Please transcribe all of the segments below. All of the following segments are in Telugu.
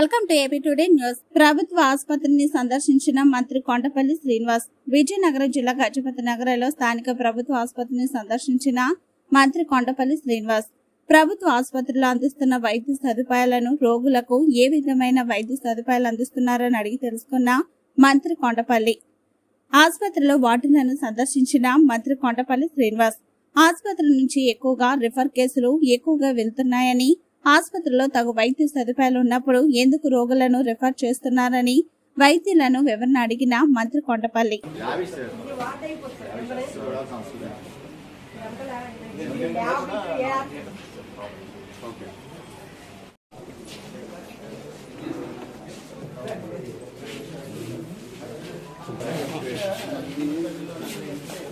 Welcome to AP today news. ప్రభుత్వ ఆసుపత్రిని సందర్శించిన మంత్రి కొండపల్లి శ్రీనివాస్ విజయనగరం జిల్లా గజపతి నగరంలో స్థానిక ప్రభుత్వ ఆసుపత్రిని సందర్శించిన మంత్రి కొండపల్లి శ్రీనివాస్ ప్రభుత్వ ఆసుపత్రిలో అందిస్తున్న వైద్య సదుపాయాలను రోగులకు ఏ విధమైన వైద్య సదుపాయాలు అందిస్తున్నారని అడిగి తెలుసుకున్న మంత్రి కొండపల్లి ఆసుపత్రిలో వార్డులను సందర్శించిన మంత్రి కొండపల్లి శ్రీనివాస్ ఆసుపత్రి నుంచి ఎక్కువగా రిఫర్ కేసులు ఎక్కువగా వెళ్తున్నాయని ఆసుపత్రిలో తగు వైద్య సదుపాయాలు ఉన్నప్పుడు ఎందుకు రోగులను రిఫర్ చేస్తున్నారని వైద్యులను వివరణ అడిగిన మంత్రి Kondapalli Thank you.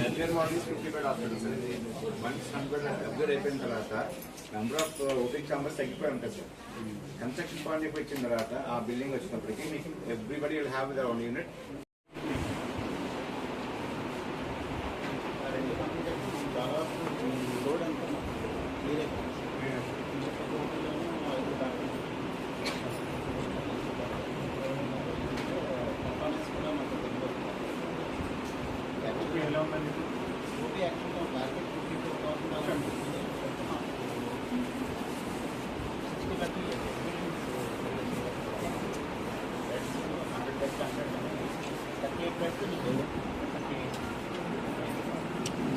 Earlier morning fifty bed hospital sir ఇది వన్స్ హండ్రెడ్ అబ్జర్వ్ అయిపోయిన తర్వాత నెంబర్ ఆఫ్ ఓటింగ్ ఛాంబర్స్ తగ్గిపోయి ఉంటుంది సార్ కన్స్ట్రక్షన్ పాయింట్ వచ్చిన తర్వాత ఆ బిల్డింగ్ వచ్చినప్పటికీ మీకు everybody will have their own unit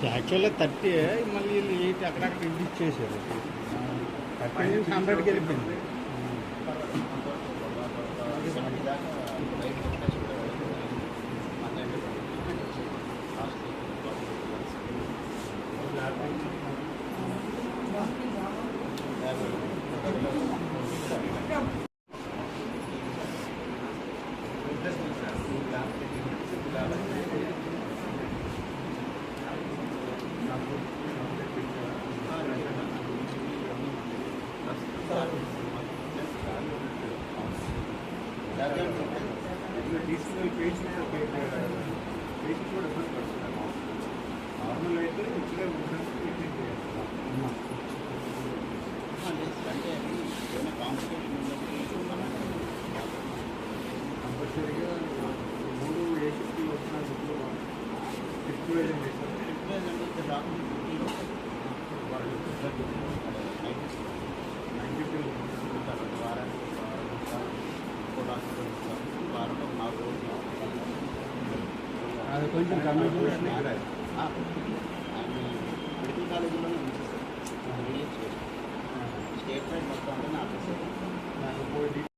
యాక్చువల్గా థర్టీ మళ్ళీ వీళ్ళు ఎయిట్ అక్కడక్కడ ఇది ఇచ్చేసారు థర్టీ నుంచి హండ్రెడ్కి వెళ్ళిపోయింది తీసుకుని పేషెంట్ పేషెంట్ కూడా ఎఫెక్ట్ పడుతున్నారు నార్మల్ అయితే ఇట్లే ఉంటుంది కంపల్సరీగా మూడు ఏసీపీ వచ్చిన ఫిఫ్త్ వేజన్ వాళ్ళు అది కొంచెం కమ్యూనికేషన్